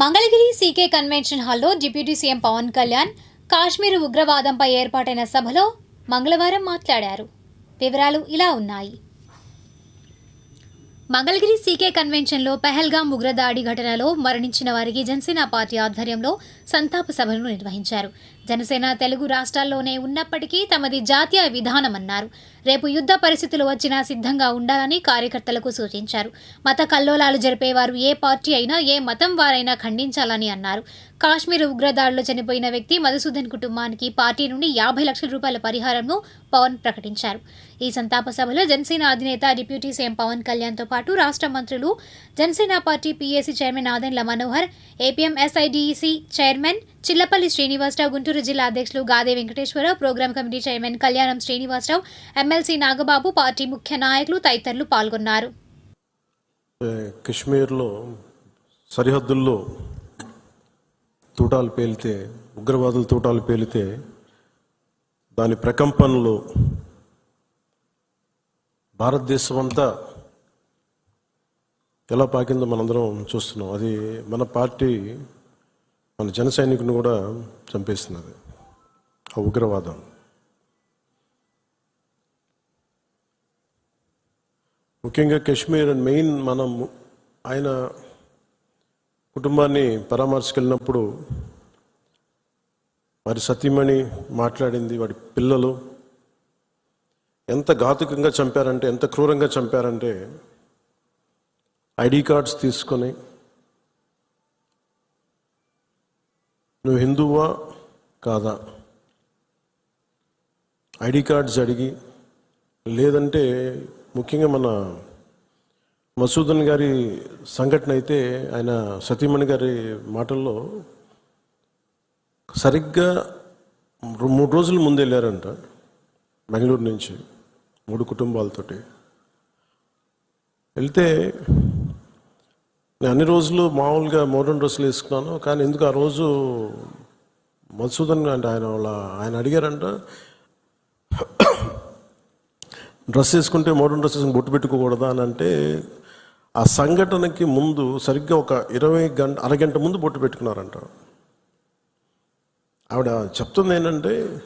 Mangalagiri CK convention హాల్లో deputy CM Pawan Kalyan Kashmir ఉగ్రవాదంపై ఏర్పాటైన సభలో మంగళవారం మాట్లాడారు. వివరాలు ఇలా ఉన్నాయి. మంగళగిరి సీకే కన్వెన్షన్లో పెహల్గాం ఉగ్రదాడి ఘటనలో మరణించిన వారికి జనసేన పార్టీ ఆధ్వర్యంలో సంతాప సభను నిర్వహించారు. జనసేన తెలుగు రాష్ట్రాల్లోనే ఉన్నప్పటికీ తమది జాతీయ విధానమన్నారు. రేపు యుద్ధ పరిస్థితులు వచ్చినా సిద్ధంగా ఉండాలని కార్యకర్తలకు సూచించారు. మత కల్లోలాలు జరిపేవారు ఏ పార్టీ అయినా ఏ మతం వారైనా ఖండించాలని అన్నారు. కాశ్మీర్ ఉగ్రదాడిలో చనిపోయిన వ్యక్తి మధుసూదన్ కుటుంబానికి పార్టీ నుండి యాభై లక్షల రూపాయల పరిహారంను పవన్ ప్రకటించారు. ఈ సంతాప సభలో జనసేన అధినేత డిప్యూటీ సీఎం పవన్ కళ్యాణ్తో పాటు రాష్ట్ర మంత్రులు Janasena party PAC chairman Nadendla Manohar APMSIDC chairman Chillapalli Srinivasa Rao Guntur జిల్లా అధ్యక్షులు Gade Venkateswara Rao programme committee chairman Kalyanam Srinivasa Rao MLC Nagababu party ముఖ్య నాయకులు తదితరులు పాల్గొన్నారు. కశ్మీర్లో సరిహద్దుల్లో తూటాలు పేలితే ఉగ్రవాదుల తూటాలు పేలితే దాని ప్రకంపనలు భారతదేశం అంతా ఎలా పాకిందో మనందరం చూస్తున్నాం. అది మన పార్టీ మన జన సైనికుని కూడా చంపేస్తున్నది. ఆ ఉగ్రవాదం. ముఖ్యంగా కాశ్మీర్ అండ్ మెయిన్ మనం ఆయన కుటుంబాన్ని పరామర్శకెళ్ళినప్పుడు వారి సతీమణి మాట్లాడింది వాడి పిల్లలు. ఎంత ఘాతుకంగా చంపారంటే ఎంత క్రూరంగా చంపారంటే ఐడి కార్డ్స్ తీసుకొని నువ్వు హిందువా కాదా? ఐడి కార్డ్స్ అడిగి లేదంటే ముఖ్యంగా మన మసూదన్ గారి సంఘటన అయితే ఆయన సతీమణి గారి మాటల్లో సరిగ్గా మూడు రోజుల ముందు వెళ్ళారంట బెంగళూరు నుంచి మూడు కుటుంబాలతోటి. వెళ్తే నేను అన్ని రోజులు మామూలుగా మోడర్న్ డ్రెస్సులు వేసుకున్నాను కానీ ఎందుకు ఆ రోజు మధుసూదన్ అంటే ఆయన వాళ్ళ ఆయన అడిగారంట డ్రెస్ వేసుకుంటే మోడర్న్ డ్రెస్ వేసుకుని బొట్టు పెట్టుకోకూడదా అని అంటే ఆ సంఘటనకి ముందు సరిగ్గా ఒక ఇరవై గంట అరగంట ముందు బొట్టు పెట్టుకున్నారంట. ఆవిడ చెప్తుంది ఏంటంటే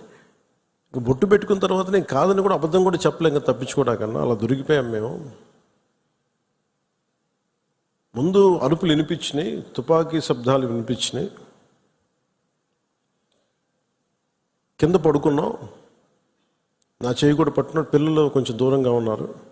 బొట్టు పెట్టుకున్న తర్వాత నేను కాదని కూడా అబద్ధం కూడా చెప్పలేం ఇంకా తప్పించుకోవడాకన్నా అలా దొరికిపోయాం మేము. ముందు అరుపులు వినిపించినాయి తుపాకీ శబ్దాలు వినిపించినాయి. కింద పడుకున్నాం. నా చేయి కూడా పట్టుకున్నాడు పిల్లలు కొంచెం దూరంగా ఉన్నారు.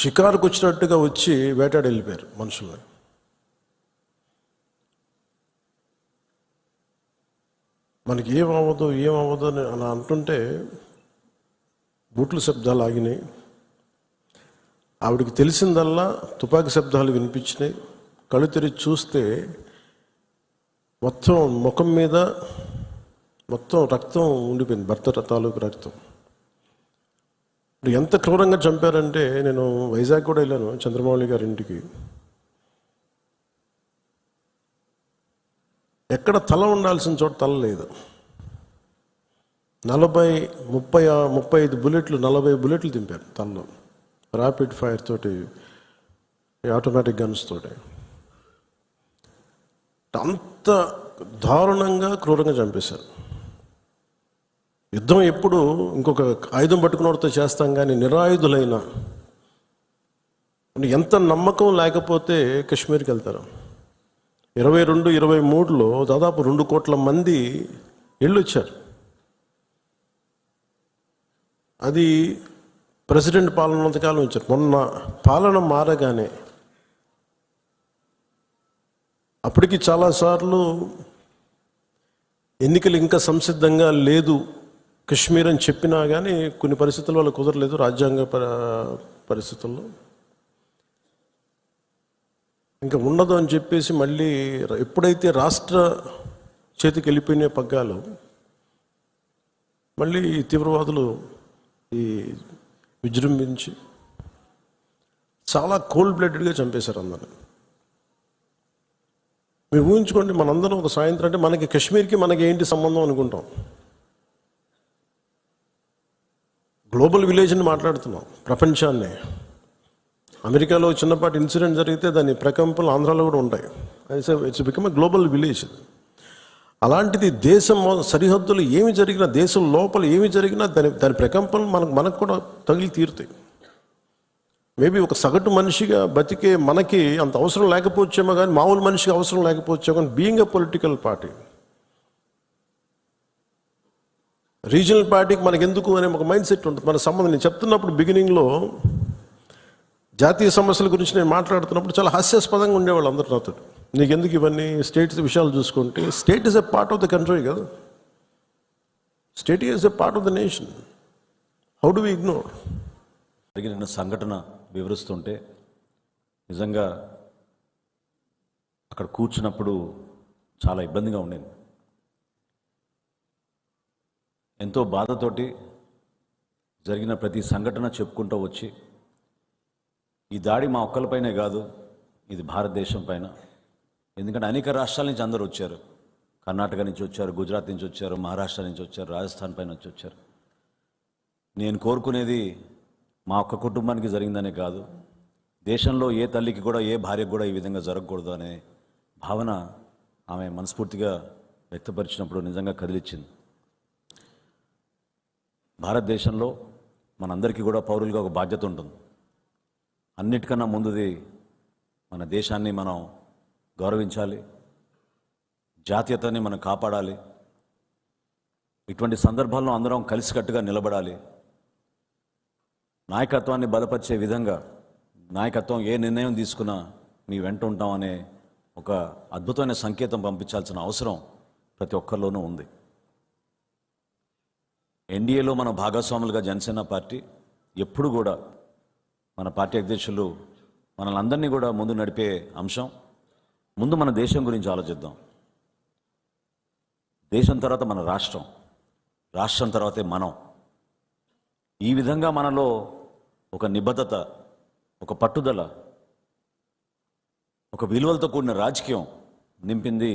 షికారుకు వచ్చినట్టుగా వచ్చి వేటాడి వెళ్ళిపోయారు మనుషుల్ని మనకి ఏం అవ్వదు ఏం అవ్వదు అని అలా అంటుంటే బూట్ల శబ్దాలు ఆగినాయి. ఆవిడకి తెలిసిందల్లా తుపాకీ శబ్దాలు వినిపించినాయి. కళ్ళు తెరిచి చూస్తే మొత్తం ముఖం మీద మొత్తం రక్తం ఉండిపోయింది భర్త తాలూకు రక్తం. ఎంత క్రూరంగా చంపారంటే నేను వైజాగ్ కూడా వెళ్ళాను చంద్రమౌళి గారి ఇంటికి. ఎక్కడ తల ఉండాల్సిన చోట తల లేదు. నలభై ముప్పై ఆ- ముప్పై ఐదు బుల్లెట్లు నలభై బుల్లెట్లు దింపారు తలలో ర్యాపిడ్ ఫైర్ తోటి ఆటోమేటిక్ గన్స్ తోటి. అంత దారుణంగా క్రూరంగా చంపేశారు. యుద్ధం ఎప్పుడు ఇంకొక ఆయుధం పట్టుకున్నవాడితో చేస్తాం కానీ నిరాయుధులైన ఎంత నమ్మకం లేకపోతే కాశ్మీర్కి వెళ్తారు. ఇరవై రెండు ఇరవై మూడులో దాదాపు రెండు కోట్ల మంది వెళ్ళొచ్చారు అది ప్రెసిడెంట్ పాలన ఉన్నంతకాలం ఇచ్చారు మొన్న పాలన మారగానే అప్పటికి చాలాసార్లు ఎన్నికలు ఇంకా సంసిద్ధంగా లేదు. కశ్మీర్ అని చెప్పినా కానీ కొన్ని పరిస్థితుల వల్ల కుదరలేదు రాజ్యాంగ ప- పరిస్థితుల్లో. ఇంకా ఉండదు అని చెప్పేసి మళ్ళీ ఎప్పుడైతే రాష్ట్ర చేతికి వెళ్ళిపోయిన పగ్గాలు మళ్ళీ ఈ తీవ్రవాదులు ఈ విజృంభించి చాలా కోల్డ్ బ్లడెడ్గా చంపేశారు అందరు మీరు ఊహించుకోండి మనందరం ఒక సాయంత్రం అంటే మనకి కశ్మీర్కి మనకి ఏంటి సంబంధం అనుకుంటాం. గ్లోబల్ విలేజ్ని మాట్లాడుతున్నాం ప్రపంచాన్ని. అమెరికాలో చిన్నపాటి ఇన్సిడెంట్ జరిగితే దాని ప్రకంపనలు ఆంధ్రాలో కూడా ఉంటాయి. ఇట్స్ బికమ్ గ్లోబల్ విలేజ్ అలాంటిది దేశం సరిహద్దులు ఏమి జరిగినా దేశం లోపల ఏమి జరిగినా దాని దాని ప్రకంపనలు మనకు మనకు కూడా తగిలి తీరుతాయి. మేబీ ఒక సగటు మనిషిగా బతికే మనకి అంత అవసరం లేకపోవచ్చేమో కానీ మామూలు మనిషికి అవసరం లేకపోవచ్చేమో కానీ being a political party regional పార్టీకి మనకెందుకు అనే ఒక మైండ్ సెట్ ఉంటుంది. మన సంబంధం నేను చెప్తున్నప్పుడు బిగినింగ్లో జాతీయ సమస్యల గురించి నేను మాట్లాడుతున్నప్పుడు చాలా హాస్యాస్పదంగా ఉండేవాళ్ళు అందరు నాతో. నీకు ఎందుకు ఇవన్నీ? స్టేట్స్ విషయాలు చూసుకుంటే state is a part of the country కదా. State is a part of the nation. How do we ignore? జరిగిన సంఘటన వివరిస్తుంటే నిజంగా అక్కడ కూర్చున్నప్పుడు చాలా ఇబ్బందిగా ఉండేది. ఎంతో బాధతోటి జరిగిన ప్రతి సంఘటన చెప్పుకుంటూ వచ్చి ఈ దాడి మా ఒక్కరిపైనే కాదు ఇది భారతదేశం పైన. ఎందుకంటే అనేక రాష్ట్రాల నుంచి అందరూ వచ్చారు. కర్ణాటక నుంచి వచ్చారు గుజరాత్ నుంచి వచ్చారు మహారాష్ట్ర నుంచి వచ్చారు రాజస్థాన్ పైన నుంచి వచ్చారు. నేను కోరుకునేది మా ఒక్క కుటుంబానికి జరిగిందనే కాదు దేశంలో ఏ తల్లికి కూడా ఏ భార్యకు కూడా ఈ విధంగా జరగకూడదు అనే భావన ఆమె మనస్ఫూర్తిగా వ్యక్తపరిచినప్పుడు నిజంగా కదిలిచ్చింది. భారతదేశంలో మనందరికీ కూడా పౌరులుగా ఒక బాధ్యత ఉంటుంది. అన్నిటికన్నా ముందుది మన దేశాన్ని మనం గౌరవించాలి జాతీయతని మనం కాపాడాలి ఇటువంటి సందర్భాల్లో అందరం కలిసికట్టుగా నిలబడాలి. నాయకత్వాన్ని బలపరిచే విధంగా నాయకత్వం ఏ నిర్ణయం తీసుకున్నా మీ వెంట ఉంటామనే ఒక అద్భుతమైన సంకేతం పంపించాల్సిన అవసరం ప్రతి ఒక్కరిలోనూ ఉంది. ఎన్డీఏలో మన భాగస్వాములుగా జనసేన పార్టీ ఎప్పుడు కూడా మన పార్టీ అధ్యక్షులు మనల్ని అందరినీ కూడా ముందు నడిపే అంశం. ముందు మన దేశం గురించి ఆలోచిద్దాం. దేశం తర్వాత మన రాష్ట్రం రాష్ట్రం తర్వాతే మనం. ఈ విధంగా మనలో ఒక నిబద్ధత ఒక పట్టుదల ఒక విలువలతో కూడిన రాజకీయం నింపింది